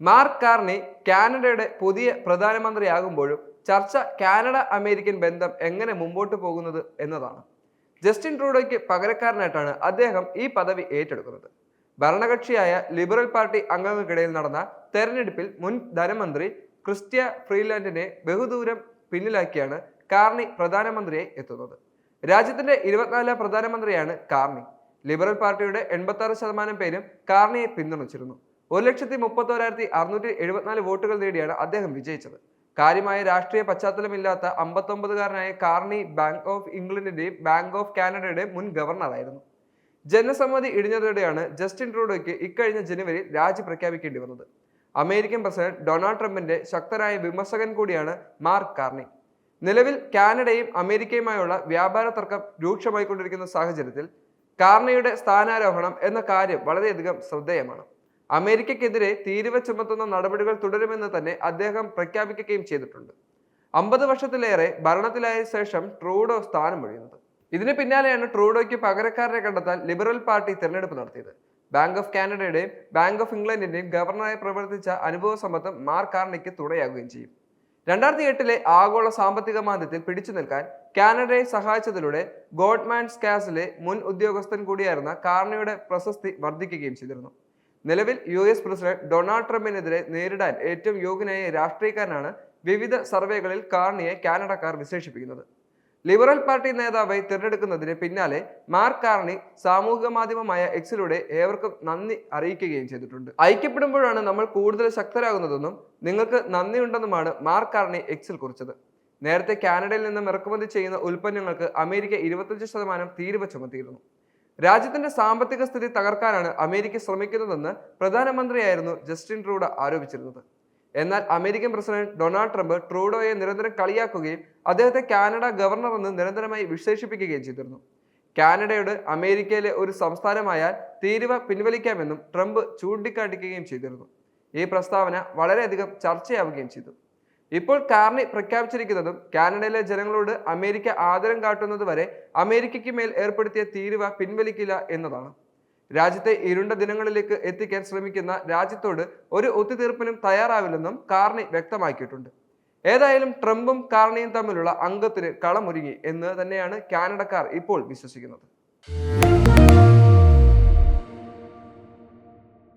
Mark Carney കാനഡയുടെ പുതിയ പ്രധാനമന്ത്രിയാകുമ്പോഴും ചർച്ച കാനഡ അമേരിക്കൻ ബന്ധം എങ്ങനെ മുമ്പോട്ട് പോകുന്നത് എന്നതാണ്. ജസ്റ്റിൻ ട്രൂഡോയ്ക്ക് പകരക്കാരനായിട്ടാണ് അദ്ദേഹം ഈ പദവി ഏറ്റെടുക്കുന്നത്. ഭരണകക്ഷിയായ ലിബറൽ പാർട്ടി അംഗങ്ങൾക്കിടയിൽ നടന്ന തെരഞ്ഞെടുപ്പിൽ മുൻ ധനമന്ത്രി ക്രിസ്റ്റ്യ ഫ്രീലാൻഡിനെ ബഹുദൂരം പിന്നിലാക്കിയാണ് കാർണി പ്രധാനമന്ത്രിയെ എത്തുന്നത്. രാജ്യത്തിന്റെ ഇരുപത്തിനാലാം പ്രധാനമന്ത്രിയാണ് കാർണി. ലിബറൽ പാർട്ടിയുടെ എൺപത്തി ശതമാനം പേരും കാർണിയെ പിന്തുണച്ചിരുന്നു. ഒരു ലക്ഷത്തി മുപ്പത്തോരായിരത്തി അറുന്നൂറ്റി എഴുപത്തിനാല് വോട്ടുകൾ നേടിയാണ് അദ്ദേഹം വിജയിച്ചത്. കാര്യമായ രാഷ്ട്രീയ പശ്ചാത്തലമില്ലാത്ത അമ്പത്തൊമ്പതുകാരനായ കാർണി ബാങ്ക് ഓഫ് ഇംഗ്ലണ്ടിന്റെയും ബാങ്ക് ഓഫ് കാനഡയുടെയും മുൻ ഗവർണറായിരുന്നു. ജനസമ്മതി ഇടിഞ്ഞതോടെയാണ് ജസ്റ്റിൻ ട്രൂഡോയ്ക്ക് ഇക്കഴിഞ്ഞ ജനുവരി രാജി പ്രഖ്യാപിക്കേണ്ടി വന്നത്. അമേരിക്കൻ പ്രസിഡന്റ് ഡൊണാൾഡ് ട്രംപിന്റെ ശക്തരായ വിമർശകൻ കൂടിയാണ് മാർക്ക് കാർണി. നിലവിൽ കാനഡയും അമേരിക്കയുമായുള്ള വ്യാപാര തർക്കം രൂക്ഷമായിക്കൊണ്ടിരിക്കുന്ന സാഹചര്യത്തിൽ കാർണിയുടെ സ്ഥാനാരോഹണം എന്ന കാര്യം വളരെയധികം ശ്രദ്ധേയമാണ്. അമേരിക്കക്കെതിരെ തീരുവ ചുമത്തുന്ന നടപടികൾ തുടരുമെന്ന് തന്നെ അദ്ദേഹം പ്രഖ്യാപിക്കുകയും ചെയ്തിട്ടുണ്ട്. അമ്പത് വർഷത്തിലേറെ ഭരണത്തിലായ ശേഷം ട്രൂഡോ സ്ഥാനമൊഴിയുന്നത്. ഇതിന് പിന്നാലെയാണ് ട്രൂഡോയ്ക്ക് പകരക്കാരനെ കണ്ടെത്താൻ ലിബറൽ പാർട്ടി തിരഞ്ഞെടുപ്പ് നടത്തിയത്. ബാങ്ക് ഓഫ് കാനഡയുടെയും ബാങ്ക് ഓഫ് ഇംഗ്ലണ്ടിന്റെയും ഗവർണറായി പ്രവർത്തിച്ച അനുഭവ സമ്പത്ത് മാർക്ക് കാർണിക്ക് തുണയാകുകയും ചെയ്യും. രണ്ടായിരത്തി എട്ടിലെ ആഗോള സാമ്പത്തിക മാന്ദ്യത്തിൽ പിടിച്ചു നിൽക്കാൻ കാനഡയെ സഹായിച്ചതിലൂടെ ഗോഡ്മാൻസ് കാസിലെ മുൻ ഉദ്യോഗസ്ഥൻ കൂടിയായിരുന്ന കാർണിയുടെ പ്രശസ്തി വർദ്ധിക്കുകയും ചെയ്തിരുന്നു. നിലവിൽ യു എസ് പ്രസിഡന്റ് ഡൊണാൾഡ് ട്രംപിനെതിരെ നേരിടാൻ ഏറ്റവും യോഗ്യനായ രാഷ്ട്രീയക്കാരനാണ് വിവിധ സർവേകളിൽ കാർണിയെ കാനഡക്കാർ വിശേഷിപ്പിക്കുന്നത്. ലിബറൽ പാർട്ടി നേതാവായി തിരഞ്ഞെടുക്കുന്നതിന് പിന്നാലെ മാർക്ക് കാർണി സാമൂഹിക മാധ്യമമായ എക്സിലൂടെ ഏവർക്കും നന്ദി അറിയിക്കുകയും ചെയ്തിട്ടുണ്ട്. ഐക്യപ്പെടുമ്പോഴാണ് നമ്മൾ കൂടുതൽ ശക്തരാകുന്നതെന്നും നിങ്ങൾക്ക് നന്ദിയുണ്ടെന്നുമാണ് മാർക്ക് കാർണി എക്സിൽ കുറിച്ചത്. നേരത്തെ കാനഡയിൽ നിന്നും ഇറക്കുമതി ചെയ്യുന്ന ഉൽപ്പന്നങ്ങൾക്ക് അമേരിക്ക ഇരുപത്തഞ്ച് ശതമാനം തീരുവ ചുമത്തിയിരുന്നു. രാജ്യത്തിന്റെ സാമ്പത്തിക സ്ഥിതി തകർക്കാനാണ് അമേരിക്ക ശ്രമിക്കുന്നതെന്ന് പ്രധാനമന്ത്രിയായിരുന്നു ജസ്റ്റിൻ ട്രൂഡോ ആരോപിച്ചിരുന്നത്. എന്നാൽ അമേരിക്കൻ പ്രസിഡന്റ് ഡൊണാൾഡ് ട്രംപ് ട്രൂഡോയെ നിരന്തരം കളിയാക്കുകയും അദ്ദേഹത്തെ കാനഡ ഗവർണർ എന്ന് നിരന്തരമായി വിശേഷിപ്പിക്കുകയും ചെയ്തിരുന്നു. കാനഡയോട് അമേരിക്കയിലെ ഒരു സംസ്ഥാനമായാൽ തീരുവ പിൻവലിക്കാമെന്നും ട്രംപ് ചൂണ്ടിക്കാട്ടിക്കുകയും ചെയ്തിരുന്നു. ഈ പ്രസ്താവന വളരെയധികം ചർച്ചയാവുകയും ചെയ്തു. ഇപ്പോൾ കാർണി പ്രഖ്യാപിച്ചിരിക്കുന്നതും കാനഡയിലെ ജനങ്ങളോട് അമേരിക്ക ആദരം കാട്ടുന്നത് വരെ അമേരിക്കയ്ക്ക് മേൽ ഏർപ്പെടുത്തിയ തീരുവ പിൻവലിക്കില്ല എന്നതാണ്. രാജ്യത്തെ ഇരുണ്ട ദിനങ്ങളിലേക്ക് എത്തിക്കാൻ ശ്രമിക്കുന്ന രാജ്യത്തോട് ഒരു ഒത്തുതീർപ്പിനും തയ്യാറാവില്ലെന്നും കാർണി വ്യക്തമാക്കിയിട്ടുണ്ട്. ഏതായാലും ട്രംപും കാർണിയും തമ്മിലുള്ള അംഗത്തിന് കളമൊരുങ്ങി എന്ന് തന്നെയാണ് കാനഡക്കാർ ഇപ്പോൾ വിശ്വസിക്കുന്നത്.